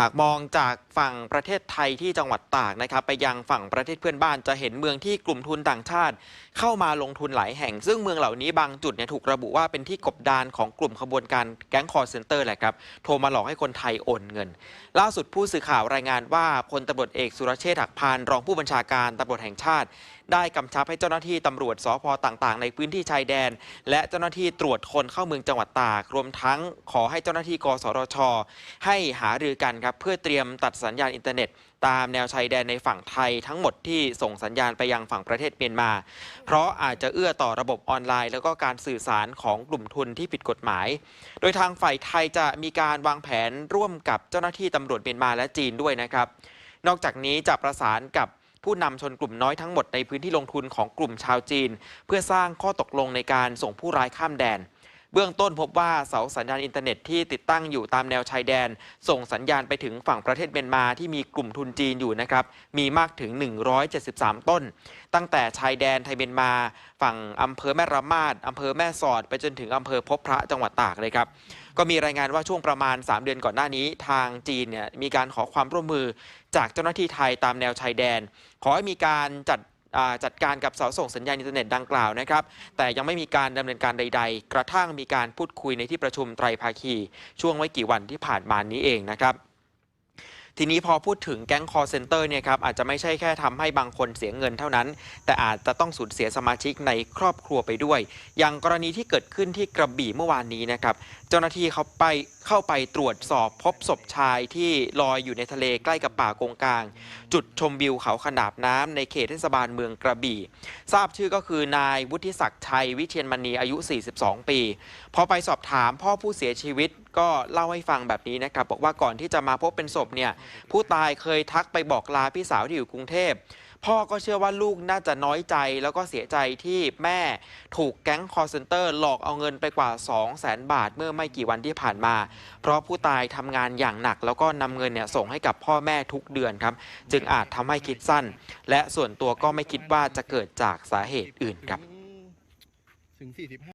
หากมองจากฝั่งประเทศไทยที่จังหวัดตากนะครับ ไปยังฝั่งประเทศเพื่อนบ้านจะเห็นเมืองที่กลุ่มทุนต่างชาติ เข้ามาลงทุนหลายแห่ง ซึ่งเมืองเหล่านี้บางจุดเนี่ยถูกระบุว่าเป็นที่กบดานของกลุ่มขบวนการแก๊งคอร์เซนเตอร์แหละครับ โทรมาหลอกให้คนไทยโอนเงิน ล่าสุดผู้สื่อข่าวรายงานว่าพลตำรวจเอกสุรเชษฐ์หักพานรองผู้บัญชาการตำรวจแห่งชาติ ได้กำชับให้เจ้าหน้าที่ตำรวจสพต่างๆ ในพื้นที่ชายแดน และเจ้าหน้าที่ตรวจคนเข้าเมืองจังหวัดตาก รวมทั้งขอให้เจ้าหน้าที่กสทชให้หารือกันครับเพื่อเตรียมตัดสัญญาณอินเทอร์เน็ต ตามแนวชายแดนในฝั่งไทยทั้งหมดที่ส่งสัญญาณไปยังฝั่งประเทศเมียนมา เพราะอาจจะเอื้อต่อระบบออนไลน์ แล้วก็การสื่อสารของกลุ่มทุนที่ผิดกฎหมาย โดยทางฝ่ายไทยจะมีการวางแผนร่วมกับเจ้าหน้าที่ตำรวจเมียนมาและจีนด้วยนะครับ นอกจากนี้จะประสานกับ ผู้นำชนกลุ่มน้อยทั้งหมดในพื้นที่ลงทุนของกลุ่มชาวจีน เพื่อสร้างข้อตกลงในการส่งผู้ร้ายข้ามแดน เบื้องต้นพบว่าเสาสัญญาณอินเทอร์เน็ตที่ติดตั้งอยู่ตามแนวชายแดน ส่งสัญญาณไปถึงฝั่งประเทศเมียนมาที่มีกลุ่มทุนจีนอยู่นะครับมีมากถึง 173 ต้น ตั้งแต่ชายแดนไทยเมียนมา ฝั่งอำเภอแม่ระมาดอำเภอแม่สอด ไปจนถึงอำเภอพบพระจังหวัดตากเลยครับก็มีรายงานว่าช่วงประมาณ 3 เดือนก่อนหน้านี้ ทางจีนเนี่ยมีการขอความร่วมมือจากเจ้าหน้าที่ไทยตามแนวชายแดน ขอให้มีการจัด จัดการกับเสาส่งสัญญาณอินเทอร์เน็ตดังกล่าวนะครับ แต่ยังไม่มีการดำเนินการใด ๆ กระทั่งมีการพูดคุยในที่ประชุมไตรภาคี ช่วงไม่กี่วันที่ผ่านมานี้เองนะครับ ทีนี้พอพูดถึงแก๊งคอร์เซนเตอร์เนี่ยครับอาจจะไม่ใช่แค่ทำให้บางคนเสียเงินเท่านั้น แต่อาจจะต้องสูญเสียสมาชิกในครอบครัวไปด้วย อย่างกรณีที่เกิดขึ้นที่กระบี่เมื่อวานนี้นะครับเจ้าหน้าที่เขาไปเข้าไปตรวจสอบพบศพชายที่ลอยอยู่ในทะเลใกล้กับป่ากงกลาง จุดชมวิวเขาขนาบน้ำในเขตเทศบาลเมืองกระบี่ ทราบชื่อก็คือนายวุฒิศักดิ์ชัยวิเชียนมณีอายุ 42 ปี พอไปสอบถามพ่อผู้เสียชีวิตก็เล่าให้ฟังแบบนี้นะครับ บอกว่าก่อนที่จะมาพบเป็นศพเนี่ยผู้ตายเคยทักไปบอกลาพี่สาวที่อยู่กรุงเทพพ่อก็เชื่อว่าลูกน่าจะน้อยใจแล้วก็เสียใจที่แม่ถูกแก๊งคอร์เซนเตอร์หลอกเอาเงินไปกว่า 2 0 0แสนบาทเมื่อไม่กี่วันที่ผ่านมา เพราะผู้ตายทำงานอย่างหนัก แล้วก็นำเงินเนี่ยส่งให้กับพ่อแม่ทุกเดือนครับ จึงอาจทำให้คิดสั้น และส่วนตัวก็ไม่คิดว่าจะเกิดจากสาเหตุอื่นครับถึง45